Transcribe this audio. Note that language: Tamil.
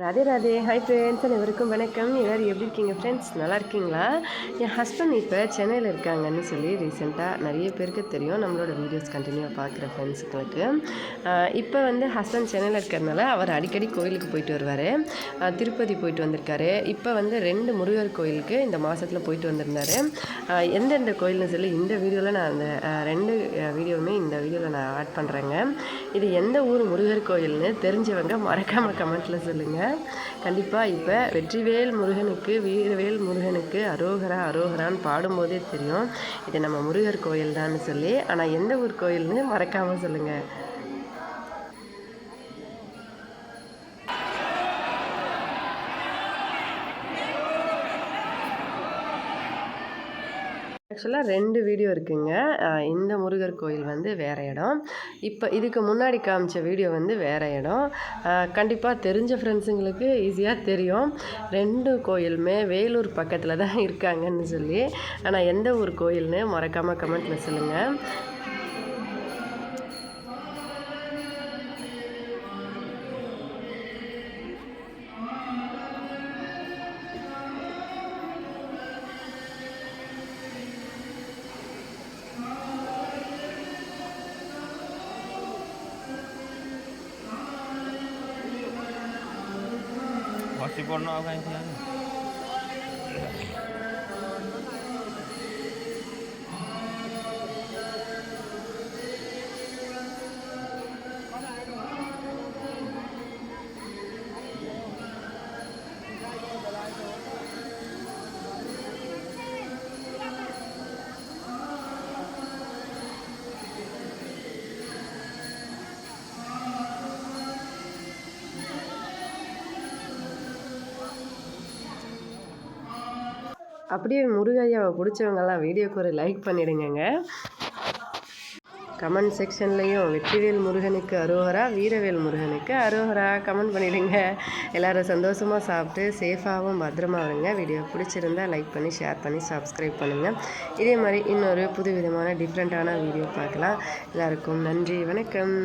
ராதே ராதே. ஹாய் ஃப்ரெண்ட்ஸ் அனைவருக்கும் வணக்கம். எல்லோரும் எப்படி இருக்கீங்க ஃப்ரெண்ட்ஸ் நல்லா இருக்கீங்களா? என் ஹஸ்பண்ட் இப்போ சென்னையில் இருக்காங்கன்னு சொல்லி ரீசெண்டாக நிறைய பேருக்கு தெரியும். நம்மளோட வீடியோஸ் கண்டினியூவாக பார்க்குற ஃப்ரெண்ட்ஸுங்களுக்கு இப்போ வந்து ஹஸ்பண்ட் சென்னையில் இருக்கிறதுனால அவர் அடிக்கடி கோயிலுக்கு போயிட்டு வருவார். திருப்பதி போயிட்டு வந்திருக்காரு. இப்போ வந்து ரெண்டு முருகர் கோயிலுக்கு இந்த மாதத்தில் போயிட்டு வந்திருந்தார். எந்தெந்த கோயில்னு சொல்லி இந்த வீடியோவில் நான் அந்த ரெண்டு வீடியோவுமே இந்த வீடியோவில் நான் ஆட் பண்ணுறேங்க இது எந்த ஊர் முருகர் கோயில்னு தெரிஞ்சவங்க மறக்காமல் கமெண்ட்டில் சொல்லுங்கள் கண்டிப்பாக இப்போ வெற்றிவேல் முருகனுக்கு வீரவேல் முருகனுக்கு அரோகரா அரோகரான்னு பாடும்போதே தெரியும். இது நம்ம முருகர் கோயில் தான் சொல்லி ஆனால் எந்த ஊர் கோயில்னு மறக்காமல் சொல்லுங்கள் ஆக்சுவலாக ரெண்டு வீடியோ இருக்குங்க. இந்த முருகர் கோயில் வந்து வேறு இடம். இப்போ இதுக்கு முன்னாடி காமிச்ச வீடியோ வந்து வேறு இடம். கண்டிப்பாக தெரிஞ்ச ஃப்ரெண்ட்ஸுங்களுக்கு ஈஸியாக தெரியும். ரெண்டு கோயிலுமே வேலூர் பக்கத்தில் தான் இருக்காங்கன்னு சொல்லி. ஆனால் எந்த ஊர் கோயில்னு மறக்காமல் கமெண்ட்டில் சொல்லுங்கள் así por no அப்படியே முருகையாவை பிடிச்சவங்கெல்லாம் வீடியோக்கு ஒரு லைக் பண்ணிடுங்க கமெண்ட் செக்ஷன்லேயும் வெற்றிவேல் முருகனுக்கு அரோகரா வீரவேல் முருகனுக்கு அரோகரா கமெண்ட் பண்ணிவிடுங்க எல்லோரும் சந்தோஷமாக சாப்பிட்டு சேஃபாகவும் பத்திரமா வருங்க வீடியோ பிடிச்சிருந்தா லைக் பண்ணி ஷேர் பண்ணி சப்ஸ்கிரைப் பண்ணுங்கள் இதே மாதிரி இன்னொரு புது விதமான டிஃப்ரெண்ட்டான வீடியோ பார்க்கலாம். எல்லாருக்கும் நன்றி வணக்கம்.